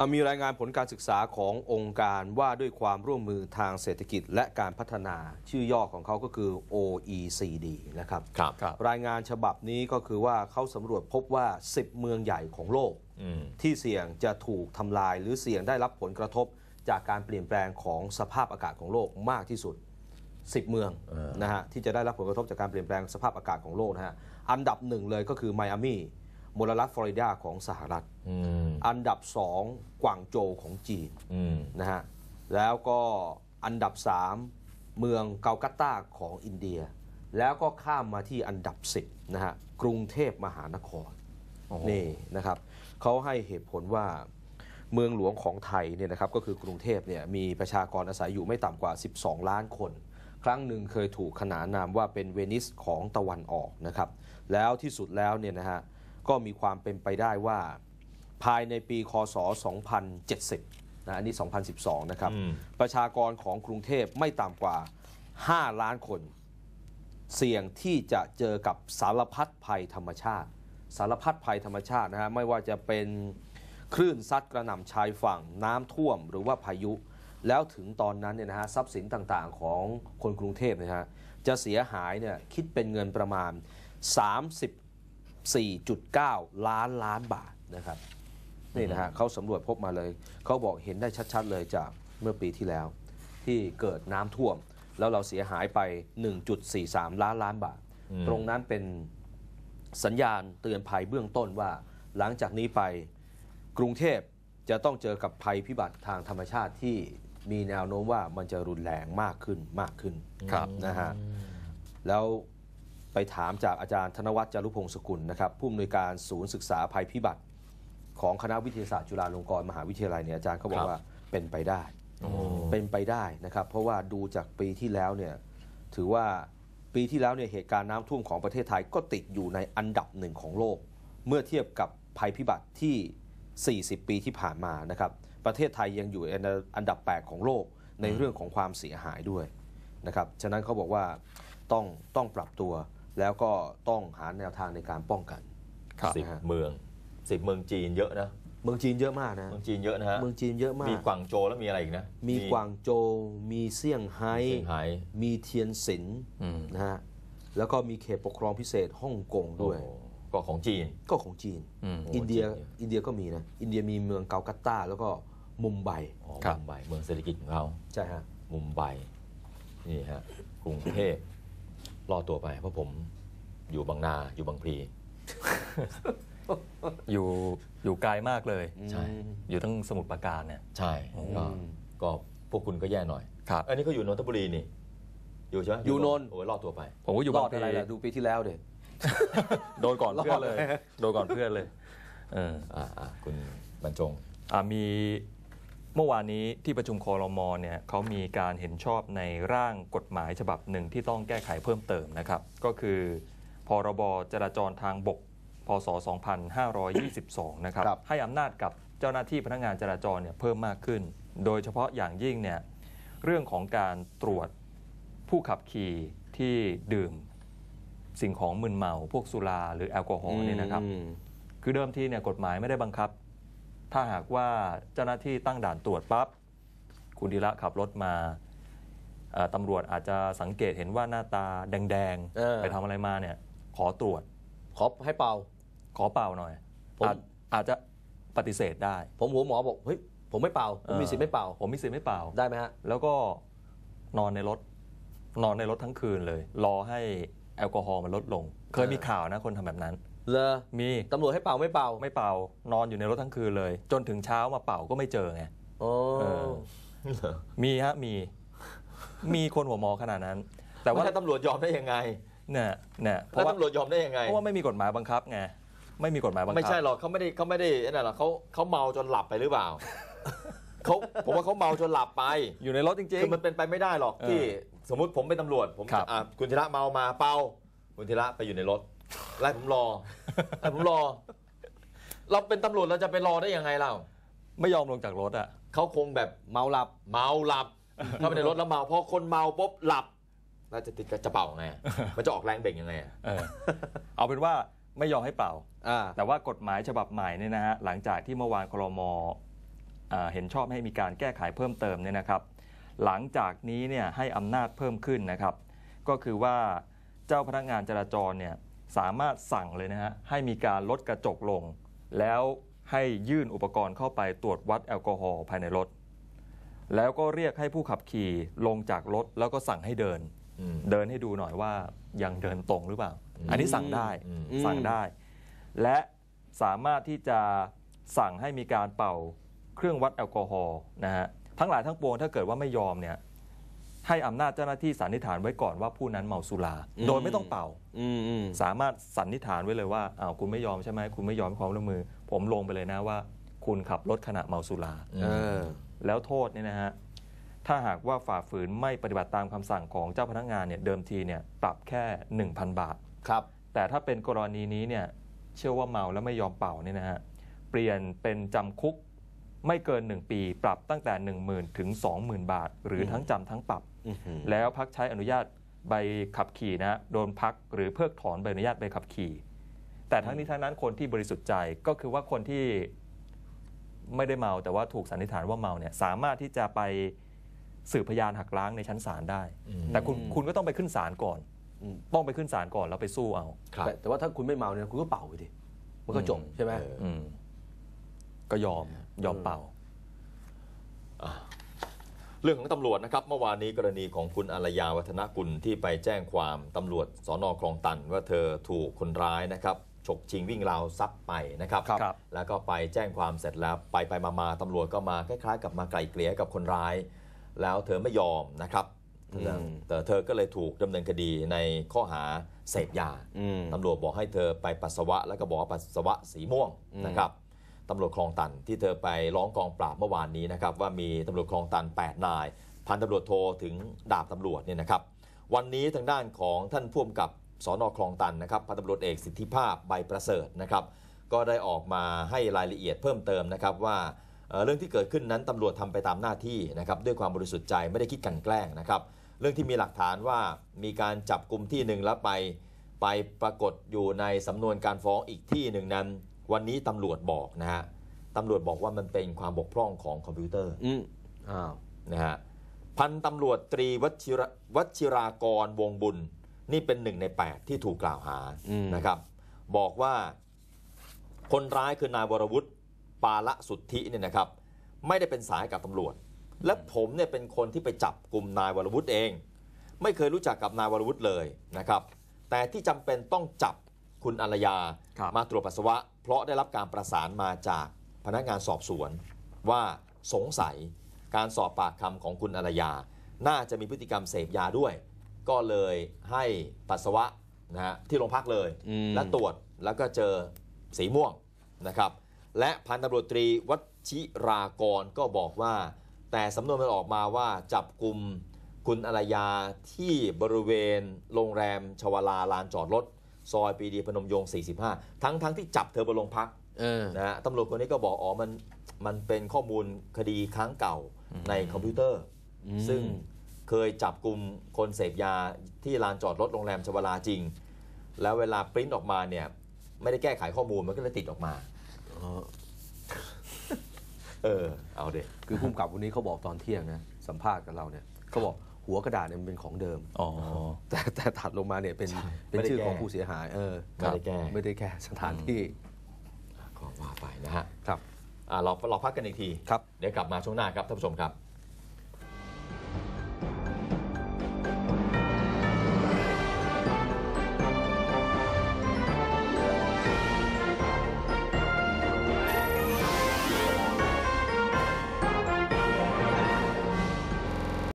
อะมีรายงานผลการศึกษาขององค์การว่าด้วยความร่วมมือทางเศรษฐกิจและการพัฒนาชื่อย่อของเขาก็คือ OECD นะครับครับครับรายงานฉบับนี้ก็คือว่าเขาสำรวจพบว่า 10 เมืองใหญ่ของโลกอืมที่เสี่ยงจะถูกทำลายหรือเสี่ยงได้รับผลกระทบ จากการเปลี่ยนแปลงของสภาพอากาศของโลกมากที่สุด 10 เมืองเออนะฮะที่จะได้รับผลกระทบจากการเปลี่ยนแปลงสภาพอากาศของโลกนะฮะอันดับหนึ่งเลยก็คือไมอามี่มลรัฐฟลอริดาของสหรัฐ อืมอันดับสองกวางโจวของจีนอืมนะฮะแล้วก็อันดับ3เมืองเกากัตตาของอินเดีย แล้วก็ข้ามมาที่อันดับ10นะฮะกรุงเทพมหานครโอ้โหนี่นะครับเขาให้เหตุผลว่าเมืองหลวงของไทยเนี่ยนะครับก็คือกรุงเทพเนี่ยมีประชากรอาศัยอยู่ไม่ต่ำกว่า 12 ล้านคน ครั้งหนึ่งเคยถูกขนานนามว่าเป็นเวนิสของตะวันออกนะครับแล้วที่สุดแล้วเนี่ยนะฮะก็มีความเป็นไปได้ว่า ภายในปีคศ 2070 นะ อันนี้ 2012 นะครับอืมประชากรของกรุงเทพไม่ต่ำกว่า 5 ล้านคน เสี่ยงที่จะเจอกับสารพัดภัยธรรมชาติ สารพัดภัยธรรมชาตินะฮะ ไม่ว่าจะเป็นคลื่นซัดกระหน่ำชายฝั่งน้ำท่วมหรือว่าพายุ แล้วถึงตอนนั้นเนี่ยนะฮะทรัพย์สินต่างๆของคนกรุงเทพเนยนะฮะจะเสียหายเนี่ยคิดเป็นเงินประมาณ 34.9 ล้านล้านบาทนะครับ นี่นะฮะเขาสำรวจพบมาเลยเขาบอกเห็นได้ชัดๆเลยจากเมื่อปีที่แล้ว ที่เกิดน้ำท่วม แล้วเราเสียหายไป 1.43 ล้านล้านบาท อืม ตรงนั้นเป็นสัญญาณเตือนภัยเบื้องต้นว่า หลังจากนี้ไปกรุงเทพจะต้องเจอกับภัยพิบัติทางธรรมชาติที่มีแนวโน้มว่ามันจะรุนแรงมากขึ้นมากขึ้นครับ นะฮะ แล้วไปถามจากอาจารย์ธนวัฒน์จารุพงศ์สกุลนะครับผู้อำนวยการศูนย์ศึกษาภัยพิบัติ ของคณะวิทยาศาสตร์จุฬาลงกรณ์มหาวิทยาลัยเนี่ยอาจารย์เขาบอครักบว่าเป็นไปได้โอ้เป็นไปได้นะครับ เพราะว่าดูจากปีที่แล้วเนี่ยถือว่าปีที่แล้วเนี่ยเหตุการณ์น้ำท่วมของประเทศไทยก็ติดอยู่ในอันดับหนึ่งของโลก เมื่อเทียบกับภัยพิบัติที่ 40 ปีที่ผ่านมานะครับ ประเทศไทยยังอยู่ในอันดับ 8 ของโลกในเรื่องของความเสียหายด้วยนะครับ ฉะนั้นเขาบอกว่าต้องต้องปรับตัวแล้วก็ต้องหาแนวทางในการป้องกันครับสิบนะฮะเมือง สิบเมืองจีนเยอะนะเมืองจีนเยอะมากนะเมืองจีนเยอะนะฮะเมืองจีนเยอะมากมีกวางโจวแล้วมีอะไรอีกนะ มีกวางโจวมีเซี่ยงไฮ้เซี่ยงไฮ้มีเทียนสินอืม นะฮะแล้วก็มีเขตปกครองพิเศษฮ่องกงด้วย โอ้ก็ของจีน ก็ของจีน อืมโอ้อินเดียจีนเยอะ อินเดียก็มีนะ อินเดียมีเมืองเกากัตตาแล้วก็มุมไบอ๋อครับ มุมไบเมืองเศรษฐกิจของเขา ใช่ฮะ มุมไบนี่ฮะกรุงเทพรอดตัวไปเพราะผมอยู่บางนาอยู่บางพลี อยู่อยู่ไกลมากเลยใช่ อยู่ทั้งสมุทรปราการเนี่ย ใช่ก็ก็พวกคุณก็แย่หน่อย ครับ อันนี้ก็อยู่นนทบุรีนี่ อยู่ใช่ไหมอยู่นนท์ โอ้ยรอดตัวไป ผมก็อยู่รบาองดพลีอะไรล่ะดูปีที่แล้วเด็ โดนก่อนเพื่อนเลย รอดเลย โดนก่อนเพื่อนเลยเอออ่าอ่าคุณบรรจง อ่ามีเมื่อวานนี้ที่ประชุมคอรมอเนี่ยเขามีการเห็นชอบในร่างกฎหมายฉบับหนึ่งที่ต้องแก้ไขเพิ่มเติมนะครับ ก็คือพรบจราจรทางบก พศ 2522 นะครับ ครับ ให้อำนาจกับเจ้าหน้าที่พนักงานจราจรเนี่ยเพิ่มมากขึ้น โดยเฉพาะอย่างยิ่งเนี่ยเรื่องของการตรวจผู้ขับขี่ที่ดื่มสิ่งของมึนเมา พวกสุราหรือแอลกอฮอล์เนี่ยนะครับ อืม คือเดิมทีเนี่ยกฎหมายไม่ได้บังคับ ถ้าหากว่าเจ้าหน้าที่ตั้งด่านตรวจปั๊บ คุณดีละขับรถมาเอ่อตำรวจอาจจะสังเกตเห็นว่าหน้าตาแดงเออ ๆ ไปทำอะไรมาเนี่ย ขอตรวจ ขอให้เป่า ขอเป่าหน่อยผม อาจอาจจะปฏิเสธได้ ผมหัวหมอบอกเฮ้ยผมไม่เป่าผมมีสิทธิ์ไม่เป่าผมมีสิทธิ์ไม่เป่าได้ไหมฮะแล้วก็นอนในรถ นอนในรถทั้งคืนเลย รอให้แอลกอฮอล์มันลดลง เคยมีข่าวนะคนทำแบบนั้นเลอมีตำรวจให้เป่าไม่เป่าไม่เป่า นอนอยู่ในรถทั้งคืนเลย จนถึงเช้ามาเป่าก็ไม่เจอไงโอ้เออมีฮะมี มีคนหัวหมอขนาดนั้น แต่แต่ว่าว่าถ้าตำรวจยอมได้ยังไงเนี่ยเนี่ยเพแล้วราะว่าตำรวจยอมได้ยังไงเพราะว่าไม่มีกฎหมายบังคับไง ไม่มีกฎหมายบังคับไม่ใช่หรอกเขาไม่ได้เขาไม่ได้นั่นหรอกเขาเขาเมาจนหลับไปหรือเปล่า เขาผมว่าเขาเมาจนหลับไปอยู่ในรถจริง คือมันเป็นไปไม่ได้หรอกเออที่ สมมุติผมเป็นตำรวจผมครับ อะคุณธีระเมามาเป่าคุณธีระไปอยู่ในรถไล่ผมรอไล่ผมรอ เราเป็นตำรวจเราจะไปรอได้ยังไงเราๆ ไม่ยอมลงจากรถอะ เขาคงแบบเมาหลับ เมาหลับ เข้าไปในรถแล้วเมาพอคนเมาปุ๊บหลับแล้วจะติดกระเป๋าไงอะมันจะออกแรงเบ่งยังไงอะ เออ เอาเป็นว่า ไม่ยอมให้เป่า อ่า แต่ว่ากฎหมายฉบับใหม่เนี่ยนะฮะหลังจากที่เมื่อวานครมอ่าเห็นชอบให้มีการแก้ไขเพิ่มเติมเนี่ยนะครับ หลังจากนี้เนี่ยให้อำนาจเพิ่มขึ้นนะครับ ก็คือว่าเจ้าพนักงานจราจรเนี่ยสามารถสั่งเลยนะฮะให้มีการลดกระจกลง แล้วให้ยื่นอุปกรณ์เข้าไปตรวจวัดแอลกอฮอล์ภายในรถ แล้วก็เรียกให้ผู้ขับขี่ลงจากรถแล้วก็สั่งให้เดิน อืม เดินให้ดูหน่อยว่ายังเดินตรงหรือเปล่า อันนี้สั่งได้อืมสั่งได้ และสามารถที่จะสั่งให้มีการเป่าเครื่องวัดแอลกอฮอล์นะฮะทั้งหลายทั้งปวงถ้าเกิดว่าไม่ยอมเนี่ยให้อำนาจเจ้าหน้าที่สันนิษฐานไว้ก่อนว่าผู้นั้นเมาสุราอืมโดยไม่ต้องเป่าอืมอืมสามารถสันนิษฐานไว้เลยว่าอ้าวคุณไม่ยอมใช่ไหมคุณไม่ยอมให้ความร่วมมือ ผมลงไปเลยนะว่า คุณขับรถขณะเมาสุราเออแล้วโทษเนี่ยนะฮะถ้าหากว่าฝ่าฝืนไม่ปฏิบัติตามคำสั่งของเจ้าพนักงานเนี่ยเดิมทีเนี่ยปรับแค่ 1,000 บาท ครับ แต่ถ้าเป็นกรณีนี้เนี่ยเชื่อว่าเมาแล้วไม่ยอมเป่าเนี่ยนะฮะเปลี่ยนเป็นจำคุกไม่เกิน 1 ปีปรับตั้งแต่ 10,000 ถึง 20,000 บาท หรือทั้งจำทั้งปรับอื้อหือแล้วพักใช้อนุญาตใบขับขี่นะโดนพักหรือเพิกถอนใบอนุญาตใบขับขี่ แต่ทั้งนี้ทั้งนั้นคนที่บริสุทธิ์ใจก็คือว่าคนที่ไม่ได้เมาแต่ว่าถูกสันนิษฐานว่าเมาเนี่ยสามารถที่จะไปสืบพยานหักล้างในชั้นศาลได้อืมแต่คุณคุณก็ต้องไปขึ้นศาลก่อนอืม ต้องไปขึ้นศาลก่อนแล้วไปสู้เอา ครับ แต่แต่ว่าถ้าคุณไม่เมาเนี่ยคุณก็เป่าไปดิมันก็จบใช่ไหมเออ อืมก็ยอมยอมเป่า เรื่องของตำรวจนะครับเมื่อวานนี้กรณีของคุณอารยาวัฒนกุลที่ไปแจ้งความตำรวจสอนอคลองตัน ว่าเธอถูกคนร้ายนะครับฉกชิงวิ่งราวทรัพย์ไปนะครับ ครับ แล้วก็ไปแจ้งความเสร็จแล้วไปไปมามาตำรวจก็มาคล้ายๆ กับมาไกล่เกลี่ยกับคนร้าย แล้วเธอไม่ยอมนะครับอืม แต่เธอก็เลยถูกดำเนินคดีในข้อหาเสพยาอืมตำรวจบอกให้เธอไปปัสสาวะ แล้วก็บอกว่าปัสสาวะสีม่วงอืมนะครับตำรวจคลองตันที่เธอไปร้องกองปราบเมื่อวานนี้นะครับว่ามีตำรวจคลองตัน 8 นาย พันตำรวจโทถึงดาบตำรวจเนี่ยนะครับ วันนี้ทางด้านของท่านผู้กำกับสอนอคลองตันนะครับพันตำรวจเอกสิทธิภาพใบประเสริฐนะครับ ก็ได้ออกมาให้รายละเอียดเพิ่มเติมนะครับว่าเอ่อเรื่องที่เกิดขึ้นนั้นตำรวจทำไปตามหน้าที่นะครับด้วยความบริสุทธิ์ใจไม่ได้คิดกลันแกล้งนะครับ เรื่องที่มีหลักฐานว่ามีการจับกลุ่มที่หนึ่งแล้วไป ไปปรากฏอยู่ในสำนวนการฟ้องอีกที่หนึ่งนั้น วันนี้ตำรวจบอกนะฮะตำรวจบอกว่ามันเป็นความบกพร่องของคอมพิวเตอร์อืมอ้าวนะฮะพันตำรวจตรีวชิระวชิรากรวงบุญ นี่เป็นหนึ่งใน 8 ที่ถูกกล่าวหาอืมนะครับ บอกว่าคนร้ายคือนายวรวุฒิปาละสุทธิเนี่ยนะครับ ไม่ได้เป็นสายกับตำรวจ และผมเนี่ยเป็นคนที่ไปจับกลุ่มนายวรวุฒิเอง ไม่เคยรู้จักกับนายวรวุฒิเลยนะครับ แต่ที่จำเป็นต้องจับคุณอารยาครับมาตรวจปัสสาวะ เพราะได้รับการประสานมาจากพนักงานสอบสวนว่าสงสัยการสอบปากคำของคุณอารยา น่าจะมีพฤติกรรมเสพยาด้วย ก็เลยให้ปัสสาวะนะฮะที่โรงพักเลยอืมและตรวจแล้วก็เจอสีม่วงนะครับ และพันตำรวจตรีวชิรากรก็บอกว่า แต่สำนวนมันออกมาว่าจับกลุ่มคุณอารยาที่บริเวณโรงแรมชวาลาลานจอดรถซอยปรีดีพนมยงค์45 ทั้งทั้งที่จับเธอบนโรงพักเออ นะฮะตำรวจคนนี้ก็บอกอ๋อมันมันเป็นข้อมูลคดีค้างเก่าในคอมพิวเตอร์ อืม ซึ่งเคยจับกลุ่มคนเสพยาที่ลานจอดรถโรงแรมชวาลาจริง แล้วเวลาปริ้นออกมาเนี่ย ไม่ได้แก้ไขข้อมูลมันก็เลยติดออกมาเออ เออเอาเด็คือผู้กำกับวันนี้เขาบอกตอนเที่ยงนะสัมภาษณ์กับเราเนี่ยเขาบอกหัวกระดาษเนี่ยมันเป็นของเดิมอ๋อแต่แต่ถัดลงมาเนี่ยเป็นใช่เป็นไม่ได้ชื่อของแก้ผู้เสียหาย เออไม่ได้แก้ไม่ได้แก้สถานที่ก็ว่าไปนะฮะครับอ่าเราเราพักกันอีกทีครับเดี๋ยวกลับมาช่วงหน้าครับท่านผู้ชมครับ